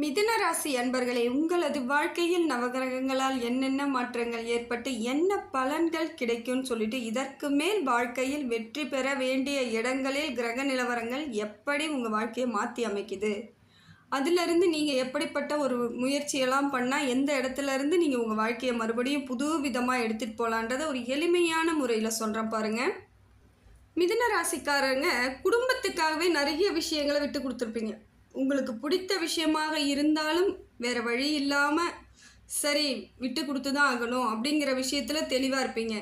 மிதுன ராசி அன்பர்களே உங்களது வாழ்க்கையில் நவகிரகங்களால் என்னென்ன மாற்றங்கள் ஏற்பட்டு என்ன பலன்கள் கிடைக்கும்னு சொல்லிட்டு இதற்கு மேல் வாழ்க்கையில் வெற்றி பெற வேண்டிய இடங்களில் கிரக நிலவரங்கள் எப்படி உங்கள் வாழ்க்கையை மாற்றி அமைக்குது? அதிலிருந்து நீங்கள் எப்படிப்பட்ட ஒரு முயற்சியெல்லாம் பண்ணால் எந்த இடத்துல இருந்து நீங்கள் உங்கள் வாழ்க்கையை மறுபடியும் புது விதமாக எடுத்துகிட்டு போகலான்றதை ஒரு எளிமையான முறையில் சொல்கிறேன் பாருங்கள் மிதுன ராசிக்காரங்க குடும்பத்துக்காகவே நிறைய விஷயங்களை விட்டு கொடுத்துருப்பீங்க. உங்களுக்கு பிடித்த விஷயமாக இருந்தாலும் வேறு வழி இல்லாமல் சரி விட்டு கொடுத்து தான் ஆகணும் அப்படிங்கிற விஷயத்தில் தெளிவாக இருப்பீங்க.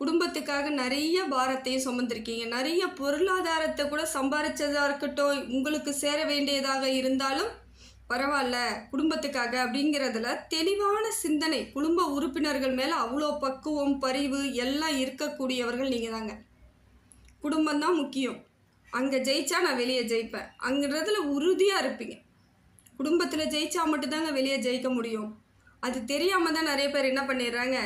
குடும்பத்துக்காக நிறைய பாரத்தையும் சுமந்திருக்கீங்க. நிறைய பொருளாதாரத்தை கூட சம்பாரிச்சதாக இருக்கட்டும் உங்களுக்கு சேர வேண்டியதாக இருந்தாலும் பரவாயில்ல குடும்பத்துக்காக அப்படிங்கிறதுல தெளிவான சிந்தனை. குடும்ப உறுப்பினர்கள் மேலே அவ்வளோ பக்குவம் பரிவு எல்லாம் இருக்கக்கூடியவர்கள் நீங்கள் தாங்க குடும்பம் தான் முக்கியம். அங்கே ஜெயிச்சா நான் வெளியே ஜெயிப்பேன். அங்கன்றதுல உறுதியாக இருப்பீங்க. குடும்பத்தில் ஜெயிச்சா மட்டும்தாங்க வெளியே ஜெயிக்க முடியும். அது தெரியாமல் தான் நிறைய பேர் என்ன பண்ணிடுறாங்க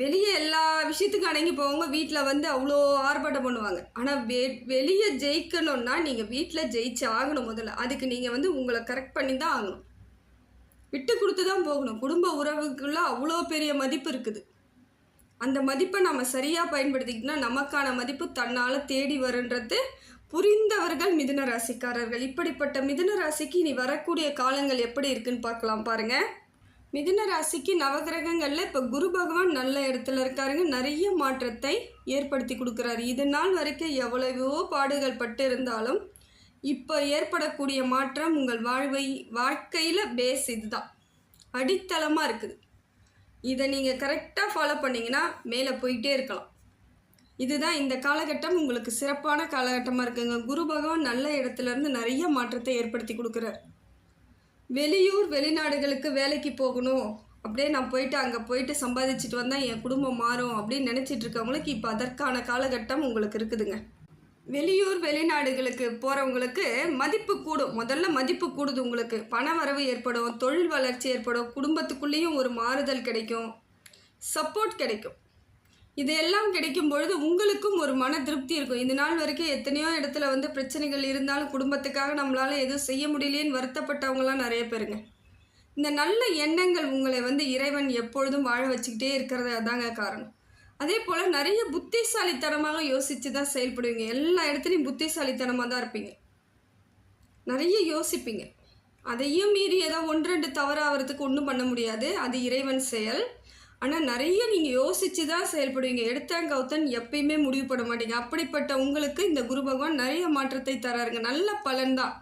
வெளியே எல்லா விஷயத்துக்கும் அடங்கி போவாங்க. வீட்டில் வந்து அவ்வளோ ஆர்ப்பாட்டம் பண்ணுவாங்க. ஆனால் வெ வெளியே ஜெயிக்கணும்னா நீங்கள் வீட்டில் ஜெயிச்சு ஆகணும் முதல்ல. அதுக்கு நீங்கள் வந்து உங்களை கரெக்ட் பண்ணி தான் ஆகணும். விட்டு கொடுத்து தான் போகணும். குடும்ப உறவுக்குள்ளே அவ்வளோ பெரிய மதிப்பு இருக்குது. அந்த மதிப்பை நம்ம சரியாக பயன்படுத்திக்கிட்டோம்னா நமக்கான மதிப்பு தன்னால் தேடி வருன்றது புரிந்தவர்கள் மிதுன ராசிக்காரர்கள். இப்படிப்பட்ட மிதுன ராசிக்கு இனி வரக்கூடிய காலங்கள் எப்படி இருக்குன்னு பார்க்கலாம் பாருங்க. மிதுன ராசிக்கு நவகிரகங்களில் இப்போ குரு பகவான் நல்ல இடத்துல இருக்காருங்க. நிறைய மாற்றத்தை ஏற்படுத்தி கொடுக்குறாரு. இது நாள் வரைக்கும் எவ்வளவோ பாடுகள் பட்டு இருந்தாலும் இப்போ ஏற்படக்கூடிய மாற்றம் உங்கள் வாழ்வை வாழ்க்கையில் பேஸ் இதுதான். அடித்தளமாக இருக்குது. இதை நீங்கள் கரெக்டாக ஃபாலோ பண்ணிங்கன்னா மேலே போயிட்டே இருக்கலாம். இதுதான் இந்த காலகட்டம். உங்களுக்கு சிறப்பான காலகட்டமாக இருக்குங்க. குரு பகவான் நல்ல இடத்துல இருந்து நிறைய மாற்றத்தை ஏற்படுத்தி கொடுக்குறார். வெளியூர் வெளிநாடுகளுக்கு வேலைக்கு போகணும். அப்படியே நான் போயிட்டு அங்கே போயிட்டு சம்பாதிச்சுட்டு வந்தால் என் குடும்பம் மாறும் அப்படின்னு நினச்சிட்டு இருக்கவங்களுக்கு இப்போ அதற்கான காலகட்டம் உங்களுக்கு இருக்குதுங்க. வெளியூர் வெளிநாடுகளுக்கு போகிறவங்களுக்கு மதிப்பு கூடும். முதல்ல மதிப்பு கூடுது உங்களுக்கு. பண வரவு ஏற்படும் தொழில் வளர்ச்சி ஏற்படும் குடும்பத்துக்குள்ளேயும் ஒரு மாறுதல் கிடைக்கும். சப்போர்ட் கிடைக்கும். இது எல்லாம் கிடைக்கும் பொழுது உங்களுக்கும் ஒரு மன திருப்தி இருக்கும். இந்த நாள் வரைக்கும் எத்தனையோ இடத்துல வந்து பிரச்சனைகள் இருந்தாலும் குடும்பத்துக்காக நம்மளால் எதுவும் செய்ய முடியலேன்னு வருத்தப்பட்டவங்களாம் நிறைய பேருங்க. இந்த நல்ல எண்ணங்கள் உங்களை வந்து இறைவன் எப்பொழுதும் வாழ வச்சுக்கிட்டே இருக்கிறது அதாங்க காரணம். அதே போல் நிறைய புத்திசாலித்தனமாக யோசித்து தான் செயல்படுவீங்க. எல்லா இடத்துலையும் புத்திசாலித்தனமாக தான் இருப்பீங்க. நிறைய யோசிப்பீங்க. அதையும் மீறி ஏதோ ஒன்று ரெண்டு தவறாகிறதுக்கு ஒன்றும் பண்ண முடியாது. அது இறைவன் செயல். ஆனால் நிறைய நீங்கள் யோசித்து தான் செயல்படுவீங்க. எடுத்தேன் கௌத்தன் எப்பயுமே முடிவு பண்ண மாட்டீங்க. அப்படிப்பட்ட உங்களுக்கு இந்த குரு பகவான் நிறைய மாற்றத்தை தராருங்க. நல்ல பலன்தான்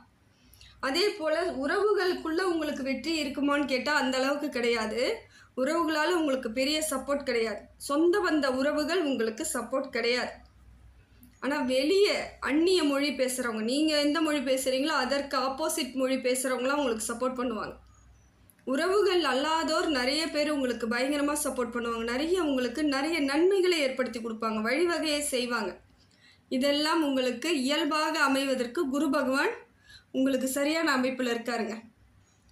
அதே போல் உறவுகளுக்குள்ளே உங்களுக்கு வெற்றி இருக்குமான்னு கேட்டால் அந்த அளவுக்கு கிடையாது. உறவுகளால் உங்களுக்கு பெரிய சப்போர்ட் கிடையாது. சொந்த வந்த உறவுகள் உங்களுக்கு சப்போர்ட் கிடையாது. ஆனால் வெளியே அந்நிய மொழி பேசுகிறவங்க நீங்கள் எந்த மொழி பேசுகிறீங்களோ அதற்கு ஆப்போசிட் மொழி பேசுகிறவங்களாம் உங்களுக்கு சப்போர்ட் பண்ணுவாங்க. உறவுகள் அல்லாதோர் நிறைய பேர் உங்களுக்கு பயங்கரமாக சப்போர்ட் பண்ணுவாங்க. நிறைய உங்களுக்கு நிறைய நன்மைகளை ஏற்படுத்தி கொடுப்பாங்க. வழிவகையை செய்வாங்க. இதெல்லாம் உங்களுக்கு இயல்பாக அமைவதற்கு குரு பகவான் உங்களுக்கு சரியான அமைப்பில் இருக்காருங்க.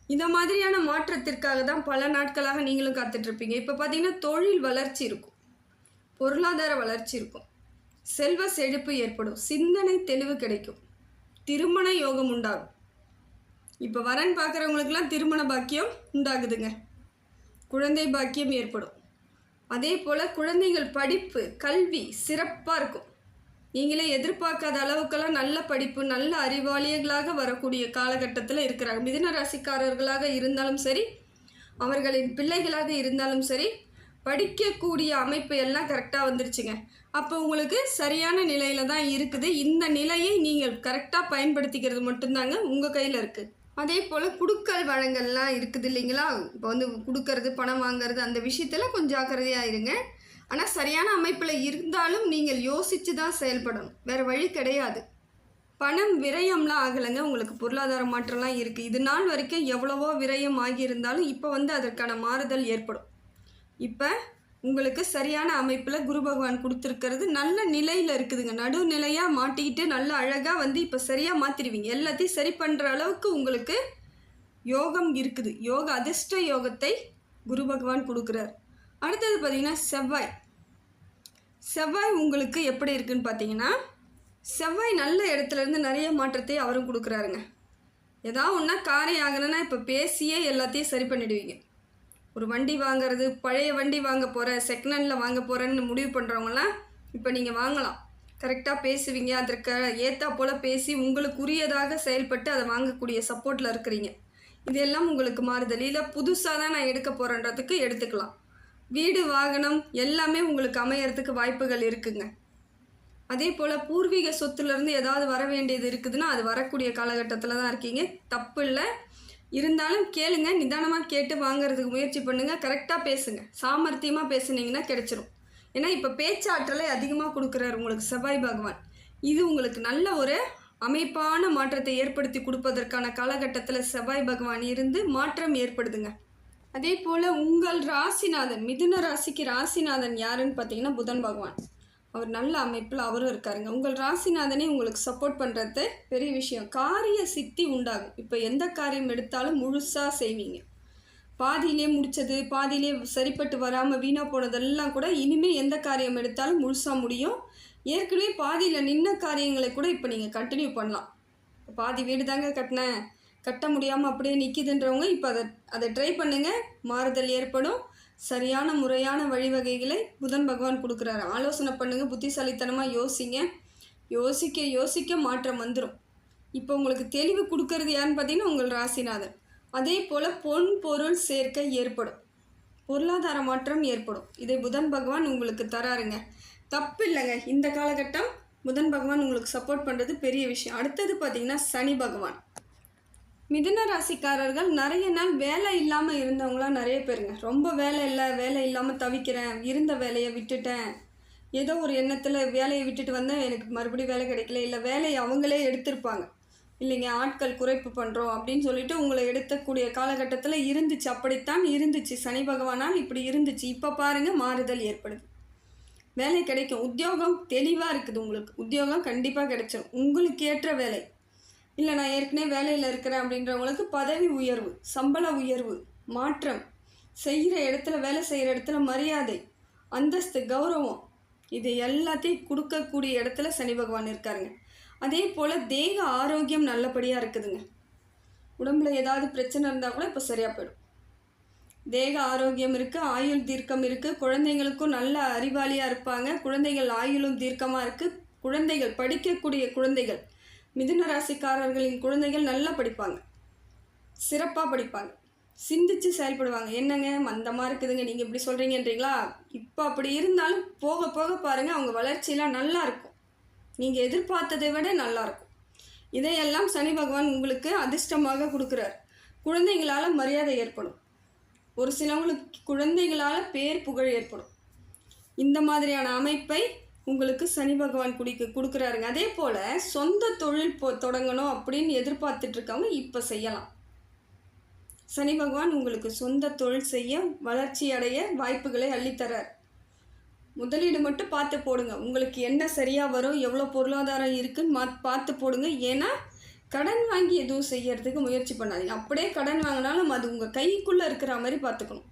இந்த மாதிரியான மாற்றத்திற்காக தான் பல நாட்களாக நீங்களும் காத்துட்ருப்பீங்க. இப்போ பார்த்தீங்கன்னா தொழில் வளர்ச்சி இருக்கும். பொருளாதார வளர்ச்சி இருக்கும். செல்வ செழிப்பு ஏற்படும். சிந்தனை தெளிவு கிடைக்கும். திருமண யோகம் உண்டாகும். இப்போ வரன் பார்க்குறவங்களுக்கெல்லாம் திருமண பாக்கியம் உண்டாகுதுங்க. குழந்தை பாக்கியம் ஏற்படும். அதே போல் குழந்தைகள் படிப்பு கல்வி சிறப்பாக இருக்கும். நீங்களே எதிர்பார்க்காத அளவுக்கெல்லாம் நல்ல படிப்பு நல்ல அறிவாளியர்களாக வரக்கூடிய காலகட்டத்தில் இருக்கிறாங்க. மிதுன ராசிக்காரர்களாக இருந்தாலும் சரி அவர்களின் பிள்ளைகளாக இருந்தாலும் சரி படிக்கக்கூடிய அமைப்பு எல்லாம் கரெக்டாக வந்துருச்சுங்க. அப்போ உங்களுக்கு சரியான நிலையில் தான் இருக்குது. இந்த நிலையை நீங்கள் கரெக்டாக பயன்படுத்திக்கிறது மட்டும்தாங்க உங்கள் கையில் இருக்குது அதே போல் குடுக்கல் வழங்கல்லாம் இருக்குது இல்லைங்களா? இப்போ வந்து கொடுக்கறது பணம் வாங்குறது அந்த விஷயத்தில் கொஞ்சம் ஜாக்கிரதையாக இருங்க. ஆனால் சரியான அமைப்பில் இருந்தாலும் நீங்கள் யோசித்து தான் செயல்படணும். வேறு வழி கிடையாது. பணம் விரயம்லாம் ஆகலைங்க. உங்களுக்கு பொருளாதார மாற்றம்லாம் இருக்குது இது நாள் வரைக்கும் எவ்வளவோ விரயம் ஆகியிருந்தாலும் இப்போ வந்து அதற்கான மாறுதல் ஏற்படும். இப்போ உங்களுக்கு சரியான அமைப்பில் குரு பகவான் கொடுத்துருக்கிறது நல்ல நிலையில் இருக்குதுங்க. நடுநிலையாக மாட்டிக்கிட்டு நல்ல அழகாக வந்து இப்போ சரியாக மாற்றிடுவீங்க எல்லாத்தையும் சரி பண்ணுற அளவுக்கு உங்களுக்கு யோகம் இருக்குது. யோக அதிர்ஷ்ட யோகத்தை குரு பகவான் கொடுக்குறார். அடுத்தது பார்த்திங்கன்னா செவ்வாய். செவ்வாய் உங்களுக்கு எப்படி இருக்குன்னு பார்த்தீங்கன்னா செவ்வாய் நல்ல இடத்துல இருந்து நிறைய மாற்றத்தை அவரும் கொடுக்குறாருங்க. ஏதாவது ஒன்றா காரியம் ஆகலைன்னா இப்போ பேசியே எல்லாத்தையும் சரி பண்ணிடுவீங்க. ஒரு வண்டி வாங்கிறது பழைய வண்டி வாங்க போகிறேன் செகண்ட் ஹேண்டில் வாங்க போகிறேன்னு முடிவு பண்ணுறவங்களாம் இப்போ நீங்கள் வாங்கலாம். கரெக்டாக பேசுவீங்க. அதற்கு ஏற்றா போல் பேசி உங்களுக்குரியதாக செயல்பட்டு அதை வாங்கக்கூடிய சப்போர்ட்டில் இருக்கிறீங்க. இதெல்லாம் உங்களுக்கு மாறுதல். இல்லை புதுசாக தான் நான் எடுக்க போகிறேன்றதுக்கு எடுத்துக்கலாம். வீடு வாகனம் எல்லாமே உங்களுக்கு அமையறதுக்கு வாய்ப்புகள் இருக்குங்க. அதே போல் பூர்வீக சொத்துலேருந்து ஏதாவது வர வேண்டியது இருக்குதுன்னா அது வரக்கூடிய காலகட்டத்தில் தான் இருக்கீங்க. தப்பு இல்லை. இருந்தாலும் கேளுங்க நிதானமாக கேட்டு வாங்குறதுக்கு முயற்சி பண்ணுங்கள் கரெக்டாக பேசுங்க. சாமர்த்தியமாக பேசுனீங்கன்னா கிடைச்சிரும். ஏன்னா இப்போ பேச்சாற்றலை அதிகமாக கொடுக்குறாரு உங்களுக்கு செவ்வாய் பகவான். இது உங்களுக்கு நல்ல ஒரு அமைப்பான மாற்றத்தை ஏற்படுத்தி கொடுப்பதற்கான காலகட்டத்தில் செவ்வாய் பகவான் இருந்து மாற்றம் ஏற்படுதுங்க. அதே போல் உங்கள் ராசிநாதன் மிதுன ராசிக்கு ராசிநாதன் யாருன்னு பார்த்தீங்கன்னா புதன் பகவான். அவர் நல்ல அமைப்பில் அவரும் இருக்காருங்க. உங்கள் ராசிநாதனே உங்களுக்கு சப்போர்ட் பண்ணுறது பெரிய விஷயம். காரிய சித்தி உண்டாகும். இப்போ எந்த காரியம் எடுத்தாலும் முழுசாக செய்வீங்க. பாதியிலே முடித்தது பாதியிலே சரிப்பட்டு வராமல் வீணாக போனதெல்லாம் கூட இனிமேல் எந்த காரியம் எடுத்தாலும் முழுசாக முடியும். ஏற்கனவே பாதியில் நின்ன காரியங்களை கூட இப்போ நீங்கள் கண்டினியூ பண்ணலாம். பாதி வீடு தாங்க கட்டினேன். கட்ட முடியாமல் அப்படியே நிற்கிதுன்றவங்க இப்போ அதை அதை ட்ரை பண்ணுங்கள் மாறுதல் ஏற்படும். சரியான முறையான வழிவகைகளை புதன் பகவான் கொடுக்குறாரு. ஆலோசனை பண்ணுங்கள் புத்திசாலித்தனமாக யோசிங்க. யோசிக்க யோசிக்க மாற்றம் வந்துடும் இப்போ உங்களுக்கு தெளிவு கொடுக்கறது யாருன்னு பார்த்தீங்கன்னா உங்கள் ராசிநாதன். அதே போல் பொன் பொருள் சேர்க்கை ஏற்படும். பொருளாதார மாற்றம் ஏற்படும். இதை புதன் பகவான் உங்களுக்கு தராருங்க. தப்பு இல்லைங்க. இந்த காலகட்டம் புதன் பகவான் உங்களுக்கு சப்போர்ட் பண்ணுறது பெரிய விஷயம். அடுத்தது பார்த்திங்கன்னா சனி பகவான். மிதுன ராசிக்காரர்கள் நிறைய நாள் வேலை இல்லாமல் இருந்தவங்களாம் நிறைய பேருங்க. ரொம்ப வேலை இல்லை வேலை இல்லாமல் தவிக்கிறேன் இருந்த வேலையை விட்டுட்டேன். ஏதோ ஒரு எண்ணத்தில் வேலையை விட்டுட்டு வந்தேன் எனக்கு மறுபடியும் வேலை கிடைக்கல. இல்லை வேலையை அவங்களே எடுத்திருப்பாங்க. இல்லைங்க ஆட்கள் குறைப்பு பண்ணுறோம் அப்படின்னு சொல்லிட்டு உங்களை எடுத்தக்கூடிய காலகட்டத்தில் இருந்துச்சு. அப்படித்தான் இருந்துச்சு. சனி பகவானால் இப்படி இருந்துச்சு. இப்போ பாருங்கள் மாறுதல் ஏற்படுது. வேலை கிடைக்கும். உத்தியோகம் தெளிவாக இருக்குது உங்களுக்கு. உத்தியோகம் கண்டிப்பாக கிடைச்சிடும் உங்களுக்கு ஏற்ற வேலை. இல்லை நான் ஏற்கனவே வேலையில் இருக்கிறேன் அப்படின்றவங்களுக்கு பதவி உயர்வு சம்பள உயர்வு மாற்றம் செய்கிற இடத்துல வேலை செய்கிற இடத்துல மரியாதை அந்தஸ்து கௌரவம் இது எல்லாத்தையும் கொடுக்கக்கூடிய இடத்துல சனி பகவான் இருக்காருங்க. அதே போல் தேக ஆரோக்கியம் நல்லபடியாக இருக்குதுங்க. உடம்புல ஏதாவது பிரச்சனை இருந்தால் கூட இப்போ சரியாக போயிடும். தேக ஆரோக்கியம் இருக்குது ஆயுள் தீர்க்கம் இருக்குது குழந்தைங்களுக்கும் நல்ல அறிவாளியாக இருப்பாங்க. குழந்தைகள் ஆயுளும் தீர்க்கமாக இருக்குது குழந்தைகள் படிக்கக்கூடிய குழந்தைகள் மிதுன ராசிக்காரர்களின் குழந்தைகள் நல்லா படிப்பாங்க. சிறப்பாக படிப்பாங்க. சிந்திச்சு செயல்படுவாங்க. என்னங்க மந்தமாக இருக்குதுங்க நீங்கள் இப்படி சொல்கிறீங்கன்றீங்களா இப்போ அப்படி இருந்தாலும் போக போக பாருங்கள் அவங்க வளர்ச்சியெலாம் நல்லா இருக்கும். நீங்கள் எதிர்பார்த்ததை விட நல்லாயிருக்கும் இதையெல்லாம் சனி பகவான் உங்களுக்கு அதிர்ஷ்டமாக கொடுக்குறார். குழந்தைங்களால் மரியாதை ஏற்படும். ஒரு சிலவங்களுக்கு குழந்தைகளால் பேர் புகழ் ஏற்படும். இந்த மாதிரியான அமைப்பை உங்களுக்கு சனி பகவான் குடிக்க கொடுக்குறாருங்க. அதே போல் சொந்த தொழில் போ தொடங்கணும் அப்படின்னு எதிர்பார்த்துட்டு இருக்கவங்க இப்போ செய்யலாம். சனி பகவான் உங்களுக்கு சொந்த தொழில் செய்ய வளர்ச்சி அடைய வாய்ப்புகளை அள்ளித்தரார். முதலீடு மட்டும் பார்த்து போடுங்க. உங்களுக்கு என்ன சரியாக வரும் எவ்வளோ பொருளாதாரம் இருக்குன்னு மா பார்த்து போடுங்க. ஏன்னா கடன் வாங்கி எதுவும் செய்யறதுக்கு முயற்சி பண்ணாதீங்க. அப்படியே கடன் வாங்கினாலும் அது உங்கள் கைக்குள்ளே இருக்கிற மாதிரி பார்த்துக்கணும்.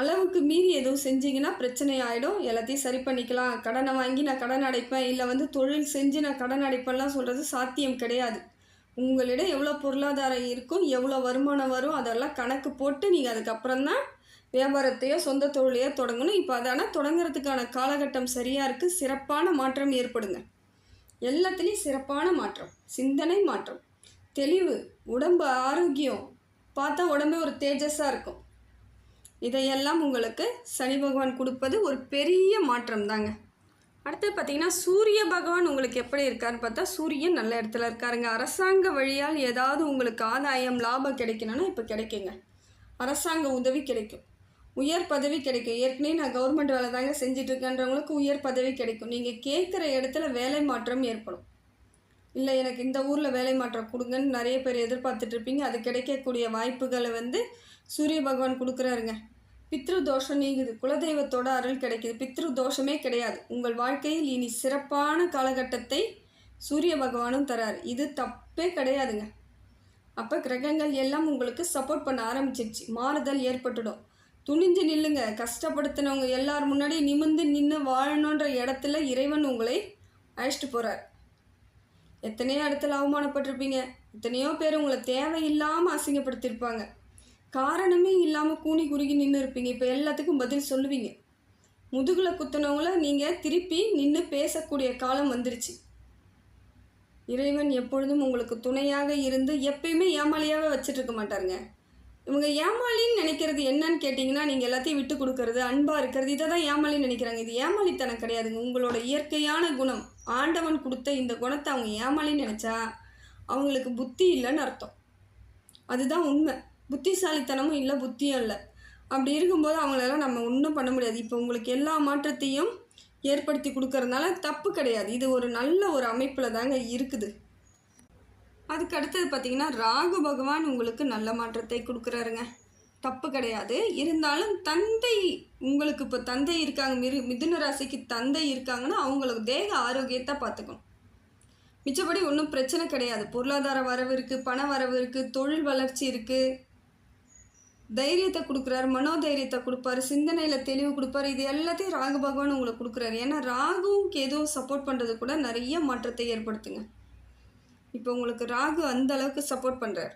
அளவுக்கு மீறி எதுவும் செஞ்சீங்கன்னா பிரச்சனை ஆகிடும் எல்லாத்தையும் சரி பண்ணிக்கலாம். கடனை வாங்கி நான் கடன் அடைப்பேன். இல்லை வந்து தொழில் செஞ்சு நான் கடன் அடைப்பேன்லாம் சொல்கிறது சாத்தியம் கிடையாது. உங்களிடம் எவ்வளோ பொருளாதாரம் இருக்கும் எவ்வளோ வருமானம் வரும் அதெல்லாம் கணக்கு போட்டு நீங்கள் அதுக்கப்புறம் தான் வியாபாரத்தையோ சொந்த தொழிலையோ தொடங்கணும். இப்போ அதனால் தொடங்குறதுக்கான காலகட்டம் சரியாக இருக்குது சிறப்பான மாற்றம் ஏற்படுங்க. எல்லாத்துலேயும் சிறப்பான மாற்றம். சிந்தனை மாற்றம். தெளிவு உடம்பு ஆரோக்கியம். பார்த்தா உடம்பே ஒரு தேஜஸாக இருக்கும். இதையெல்லாம் உங்களுக்கு சனி பகவான் கொடுப்பது ஒரு பெரிய மாற்றம் தாங்க அடுத்து பார்த்தீங்கன்னா சூரிய பகவான் உங்களுக்கு எப்படி இருக்காருன்னு பார்த்தா சூரியன் நல்ல இடத்துல இருக்காருங்க. அரசாங்க வழியால் ஏதாவது உங்களுக்கு ஆதாயம் லாபம் கிடைக்கணும்னா இப்போ கிடைக்குங்க. அரசாங்க உதவி கிடைக்கும். உயர் பதவி கிடைக்கும். ஏற்கனவே நான் கவர்மெண்ட் வேலை தாங்க செஞ்சிட்ருக்கேன்றவங்களுக்கு உயர் பதவி கிடைக்கும். நீங்கள் கேட்குற இடத்துல வேலை மாற்றம் ஏற்படும். இல்லை எனக்கு இந்த ஊரில் வேலை மாற்றம் கொடுங்கன்னு நிறைய பேர் எதிர்பார்த்துட்ருப்பீங்க அது கிடைக்கக்கூடிய வாய்ப்புகளை வந்து சூரிய பகவான் கொடுக்குறாருங்க. பித்ரு தோஷம் நீங்குது. குலதெய்வத்தோட அருள் கிடைக்குது. பித்ரு தோஷமே கிடையாது. உங்கள் வாழ்க்கையில் இனி சிறப்பான காலகட்டத்தை சூரிய பகவானும் தராரு. இது தப்பே கிடையாதுங்க. அப்போ கிரகங்கள் எல்லாம் உங்களுக்கு சப்போர்ட் பண்ண ஆரம்பிச்சிருச்சு. மாறுதல் ஏற்பட்டுடும். துணிஞ்சு நில்லுங்க. கஷ்டப்படுத்தினவங்க எல்லார் முன்னாடி நிமிந்து நின்று வாழணுன்ற இடத்துல இறைவன் உங்களை அழைச்சிட்டு போகிறார் எத்தனையோ இடத்துல அவமானப்பட்டிருப்பீங்க. எத்தனையோ பேர் உங்களை தேவையில்லாமல் அசிங்கப்படுத்தியிருப்பாங்க காரணமே இல்லாமல் கூனி குறுகி நின்று இருப்பீங்க. இப்போ எல்லாத்துக்கும் பதில் சொல்லுவீங்க. முதுகில் குத்துனவங்கள நீங்கள் திருப்பி நின்று பேசக்கூடிய காலம் வந்துருச்சு. இறைவன் எப்பொழுதும் உங்களுக்கு துணையாக இருந்து எப்பயுமே ஏமாளியாகவே வச்சுட்டு இருக்க மாட்டாருங்க. இவங்க ஏமாளின்னு நினைக்கிறது என்னன்னு கேட்டிங்கன்னா நீங்கள் எல்லாத்தையும் விட்டு கொடுக்கறது அன்பாக இருக்கிறது இதை தான் ஏமாளின்னு நினைக்கிறாங்க. இது ஏமாளித்தனம் கிடையாதுங்க. உங்களோட இயற்கையான குணம். ஆண்டவன் கொடுத்த இந்த குணத்தை அவங்க ஏமாளின்னு நினச்சா அவங்களுக்கு புத்தி இல்லைன்னு அர்த்தம். அதுதான் உண்மை. புத்திசாலித்தனமும் இல்லை புத்தியும் இல்லை. அப்படி இருக்கும்போது அவங்களெல்லாம் நம்ம ஒன்றும் பண்ண முடியாது. இப்போ உங்களுக்கு எல்லா மாற்றத்தையும் ஏற்படுத்தி கொடுக்கறதுனால தப்பு கிடையாது. இது ஒரு நல்ல ஒரு அமைப்பில் தாங்க இருக்குது. அதுக்கு அடுத்தது பார்த்தீங்கன்னா ராகு பகவான் உங்களுக்கு நல்ல மாற்றத்தை கொடுக்குறாருங்க. தப்பு கிடையாது. இருந்தாலும் தந்தை உங்களுக்கு இப்போ தந்தை இருக்காங்க. மிரு மிதுன ராசிக்கு தந்தை இருக்காங்கன்னா அவங்களுக்கு தேக ஆரோக்கியத்தை பார்த்துக்கணும். மிச்சப்படி ஒன்றும் பிரச்சனை கிடையாது. பொருளாதார வரவு இருக்குது பண வரவு இருக்குது தொழில் வளர்ச்சி இருக்குது தைரியத்தை கொடுக்குறாரு மனோதைரியத்தை கொடுப்பாரு சிந்தனையில் தெளிவு கொடுப்பாரு. இது எல்லாத்தையும் ராகு பகவான் உங்களுக்கு கொடுக்குறாரு. ஏன்னா ராகுவும் கேதுவும் சப்போர்ட் பண்ணுறது கூட நிறைய மாற்றத்தை ஏற்படுத்துங்க. இப்போ உங்களுக்கு ராகு அந்த அளவுக்கு சப்போர்ட் பண்ணுறார்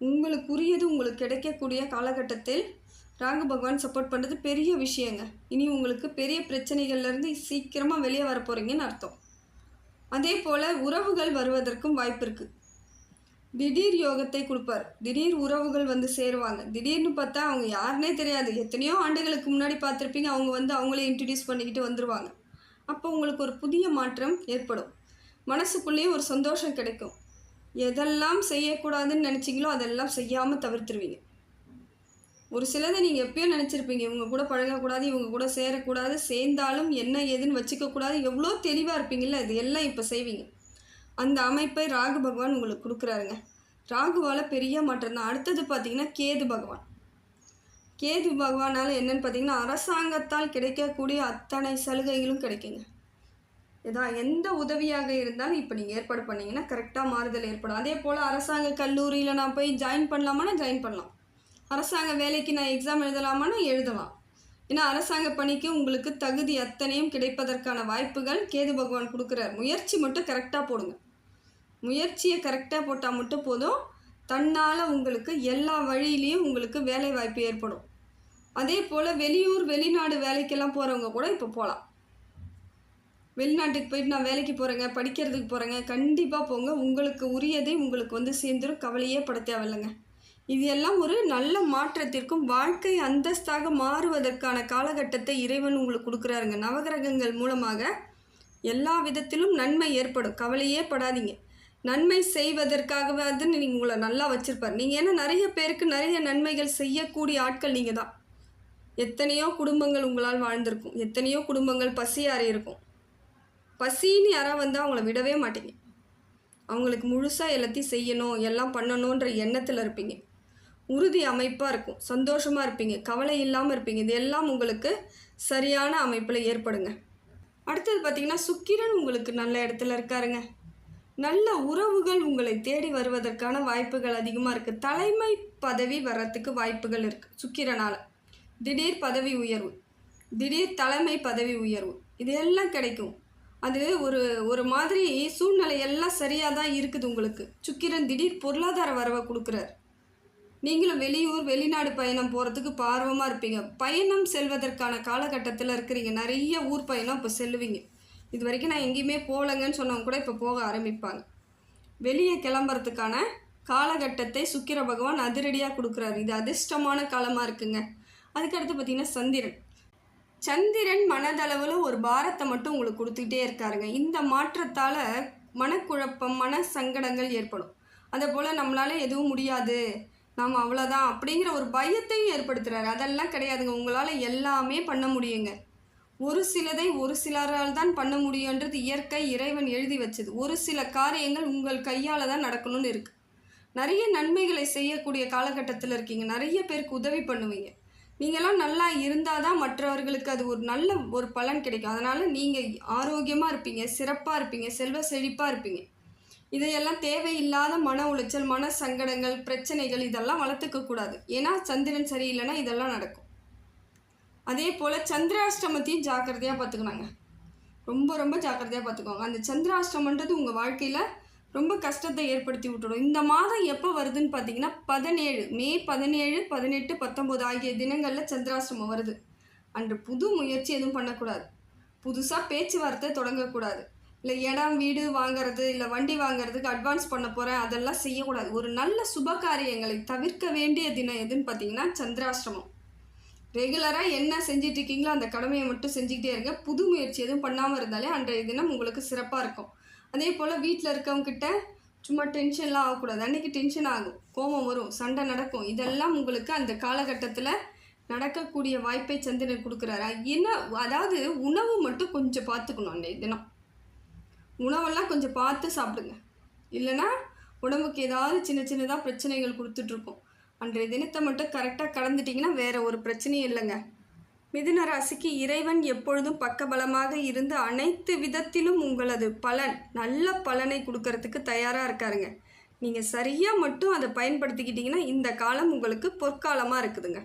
உங்களுக்குரியது உங்களுக்கு கிடைக்கக்கூடிய காலகட்டத்தில் ராகு பகவான் சப்போர்ட் பண்ணுறது பெரிய விஷயங்க. இனி உங்களுக்கு பெரிய பிரச்சனைகள்லேருந்து சீக்கிரமாக வெளியே வர போகிறீங்கன்னு அர்த்தம். அதே போல் உறவுகள் வருவதற்கும் வாய்ப்பு இருக்குது திடீர் யோகத்தை கொடுப்பார். திடீர் உறவுகள் வந்து சேருவாங்க. திடீர்னு பார்த்தா அவங்க யாருனே தெரியாது. எத்தனையோ ஆண்டுகளுக்கு முன்னாடி பார்த்துருப்பீங்க. அவங்க வந்து அவங்களே இன்ட்ரடியூஸ் பண்ணிக்கிட்டு வந்துடுவாங்க அப்போ உங்களுக்கு ஒரு புதிய மாற்றம் ஏற்படும். மனசுக்குள்ளேயும் ஒரு சந்தோஷம் கிடைக்கும். எதெல்லாம் செய்யக்கூடாதுன்னு நினச்சிங்களோ அதெல்லாம் செய்யாமல் தவிர்த்துருவீங்க. ஒரு சிலதை நீங்கள் எப்பயோ நினச்சிருப்பீங்க. இவங்க கூட பழகக்கூடாது இவங்க கூட சேரக்கூடாது சேர்ந்தாலும் என்ன ஏதுன்னு வச்சுக்கக்கூடாது. எவ்வளோ தெளிவாக இருப்பீங்கள்ல இது எல்லாம் இப்போ செய்வீங்க. அந்த அமைப்பை ராகு பகவான் உங்களுக்கு கொடுக்குறாருங்க. ராகுவால் பெரிய மாற்றம் தான் அடுத்தது பார்த்திங்கன்னா கேது பகவான். கேது பகவானால் என்னன்னு பார்த்தீங்கன்னா அரசாங்கத்தால் கிடைக்கக்கூடிய அத்தனை சலுகைகளும் கிடைக்குங்க. ஏதா எந்த உதவியாக இருந்தாலும் இப்போ நீங்கள் ஏற்பாடு பண்ணிங்கன்னா கரெக்டாக மாறுதல் ஏற்படும். அதே போல் அரசாங்க கல்லூரியில் நான் போய் ஜாயின் பண்ணலாமான்னா ஜாயின் பண்ணலாம். அரசாங்க வேலைக்கு நான் எக்ஸாம் எழுதலாமான்னா எழுதலாம். ஏன்னா அரசாங்க பணிக்கு உங்களுக்கு தகுதி அத்தனையும் கிடைப்பதற்கான வாய்ப்புகள் கேது பகவான் கொடுக்குறார். முயற்சி மட்டும் கரெக்டாக போடுங்க. முயற்சியை கரெக்டாக போட்டால் மட்டும் போதும். தன்னால் உங்களுக்கு எல்லா வழியிலையும் உங்களுக்கு வேலை வாய்ப்பு ஏற்படும். அதே போல் வெளியூர் வெளிநாடு வேலைக்கெல்லாம் போகிறவங்க கூட இப்போ போகலாம் வெளிநாட்டுக்கு போயிட்டு நான் வேலைக்கு போகிறேங்க படிக்கிறதுக்கு போகிறேங்க கண்டிப்பாக போங்க. உங்களுக்கு உரியதை உங்களுக்கு வந்து சேர்ந்துடும் கவலையே பட தேவையில்லைங்க. இது எல்லாம் ஒரு நல்ல மாற்றத்திற்கும் வாழ்க்கை அந்தஸ்தாக மாறுவதற்கான காலகட்டத்தை இறைவன் உங்களுக்கு கொடுக்குறாருங்க. நவகிரகங்கள் மூலமாக எல்லா விதத்திலும் நன்மை ஏற்படும். கவலையே படாதீங்க. நன்மை செய்வதற்காகவாது நீங்கள் உங்களை நல்லா வச்சுருப்பார். நீங்கள் ஏன்னா நிறைய பேருக்கு நிறைய நன்மைகள் செய்யக்கூடிய ஆட்கள் நீங்கள் தான் எத்தனையோ குடும்பங்கள் உங்களால் வாழ்ந்திருக்கும். எத்தனையோ குடும்பங்கள் பசியாறி இருக்கும். பசின்னு யாராவது வந்தால் அவங்கள விடவே மாட்டீங்க. அவங்களுக்கு முழுசாக எல்லாத்தையும் செய்யணும் எல்லாம் பண்ணணுன்ற எண்ணத்தில் இருப்பீங்க. உறுதி அமைப்பாக இருக்கும். சந்தோஷமாக இருப்பீங்க. கவலை இல்லாமல் இருப்பீங்க. இது எல்லாம் உங்களுக்கு சரியான அமைப்பில் ஏற்படுங்க. அடுத்தது பார்த்திங்கன்னா சுக்கிரன் உங்களுக்கு நல்ல இடத்துல இருக்காருங்க. நல்ல உறவுகள் உங்களை தேடி வருவதற்கான வாய்ப்புகள் அதிகமாக இருக்குது தலைமை பதவி வர்றதுக்கு வாய்ப்புகள் இருக்குது சுக்கிரனால். திடீர் பதவி உயர்வு. திடீர் தலைமை பதவி உயர்வு. இது எல்லாம் கிடைக்கும். அது ஒரு ஒரு மாதிரி சூழ்நிலை எல்லாம் சரியாக தான் இருக்குது உங்களுக்கு. சுக்கிரன் திடீர் பொருளாதார வரவை கொடுக்குறார். நீங்களும் வெளியூர் வெளிநாடு பயணம் போகிறதுக்கு பார்வமாக இருப்பீங்க. பயணம் செல்வதற்கான காலகட்டத்தில் இருக்கிறீங்க. நிறைய ஊர் பயணம் இப்போ செல்லுவீங்க. இது வரைக்கும் நான் எங்கேயுமே போகலங்கன்னு சொன்னவங்க கூட இப்போ போக ஆரம்பிப்பாங்க. வெளியே கிளம்புறதுக்கான காலகட்டத்தை சுக்கிர பகவான் அதிரடியாக கொடுக்குறாரு. இது அதிர்ஷ்டமான காலமாக இருக்குங்க. அதுக்கடுத்து பார்த்தீங்கன்னா சந்திரன். சந்திரன் மனதளவில் ஒரு பாரத்தை மட்டும் உங்களுக்கு கொடுத்துக்கிட்டே இருக்காருங்க. இந்த மாற்றத்தால் மனக்குழப்பம் மன சங்கடங்கள் ஏற்படும். அதே போல் நம்மளால் எதுவும் முடியாது. நாம் அவ்வளோதான் அப்படிங்கிற ஒரு பயத்தையும் ஏற்படுத்துகிறாரு அதெல்லாம் கிடையாதுங்க. உங்களால் எல்லாமே பண்ண முடியுங்க. ஒரு சிலதை ஒரு சிலரால் தான் பண்ண முடியுன்றது இயற்கை இறைவன் எழுதி வச்சது. ஒரு சில காரியங்கள் உங்கள் கையால் தான் நடக்கணும்னு இருக்குது நிறைய நன்மைகளை செய்யக்கூடிய காலகட்டத்தில் இருக்கீங்க. நிறைய பேருக்கு உதவி பண்ணுவீங்க. நீங்களாம் நல்லா இருந்தால் தான் மற்றவர்களுக்கு அது ஒரு நல்ல ஒரு பலன் கிடைக்கும். அதனால் நீங்கள் ஆரோக்கியமாக இருப்பீங்க சிறப்பாக இருப்பீங்க செல்வ செழிப்பாக இருப்பீங்க. இதையெல்லாம் தேவையில்லாத மன உளைச்சல் மன சங்கடங்கள் பிரச்சனைகள் இதெல்லாம் வளர்த்துக்க கூடாது. ஏன்னா சந்திரன் சரியில்லைன்னா இதெல்லாம் நடக்கும். அதே போல் சந்திராஷ்டமத்தையும் ஜாக்கிரதையாக பார்த்துக்கணுங்க. ரொம்ப ரொம்ப ஜாக்கிரதையாக பார்த்துக்கோங்க. அந்த சந்திராஷ்டமன்றது உங்கள் வாழ்க்கையில் ரொம்ப கஷ்டத்தை ஏற்படுத்தி விட்டுடும். இந்த மாதம் எப்போ வருதுன்னு பார்த்தீங்கன்னா பதினேழு மே பதினேழு பதினெட்டு பத்தொம்போது ஆகிய தினங்களில் சந்திராஷ்டமம் வருது. அன்று புது முயற்சி எதுவும் பண்ணக்கூடாது. புதுசாக பேச்சுவார்த்தை தொடங்கக்கூடாது. இல்லை இடம் வீடு வாங்குறது இல்லை வண்டி வாங்குறதுக்கு அட்வான்ஸ் பண்ண போகிறேன் அதெல்லாம் செய்யக்கூடாது. ஒரு நல்ல சுப காரியங்களை தவிர்க்க வேண்டிய தினம் எதுன்னு பார்த்தீங்கன்னா சந்திராஷ்டிரமம் ரெகுலராக என்ன செஞ்சுட்டு இருக்கீங்களோ அந்த கடமையை மட்டும் செஞ்சுக்கிட்டே இருங்க. புது முயற்சி எதுவும் பண்ணாமல் இருந்தாலே அன்றைய தினம் உங்களுக்கு சிறப்பாக இருக்கும். அதே போல் வீட்டில் இருக்கவங்கக்கிட்ட சும்மா டென்ஷன்லாம் ஆகக்கூடாது. அன்றைக்கி டென்ஷன் ஆகும். கோபம் வரும். சண்டை நடக்கும். இதெல்லாம் உங்களுக்கு அந்த காலகட்டத்தில் நடக்கக்கூடிய வாய்ப்பை சந்திரன் கொடுக்குறாரு. என்ன அதாவது உணவு மட்டும் கொஞ்சம் பார்த்துக்கணும் அன்றைய தினம். உணவெல்லாம் கொஞ்சம் பார்த்து சாப்பிடுங்க. இல்லைன்னா உடம்புக்கு ஏதாவது சின்ன சின்னதாக பிரச்சனைகள் கொடுத்துட்ருக்கோம். அன்றைய தினத்தை மட்டும் கரெக்டாக கடந்துட்டிங்கன்னா வேற ஒரு பிரச்சனையும் இல்லைங்க. மிதுன ராசிக்கு இறைவன் எப்பொழுதும் பக்கபலமாக இருந்து அனைத்து விதத்திலும் உங்களது பலன் நல்ல பலனை கொடுக்கறதுக்கு தயாராக இருக்காருங்க. நீங்கள் சரியாக மட்டும் அதை பயன்படுத்திக்கிட்டிங்கன்னா இந்த காலம் உங்களுக்கு பொற்காலமாக இருக்குதுங்க.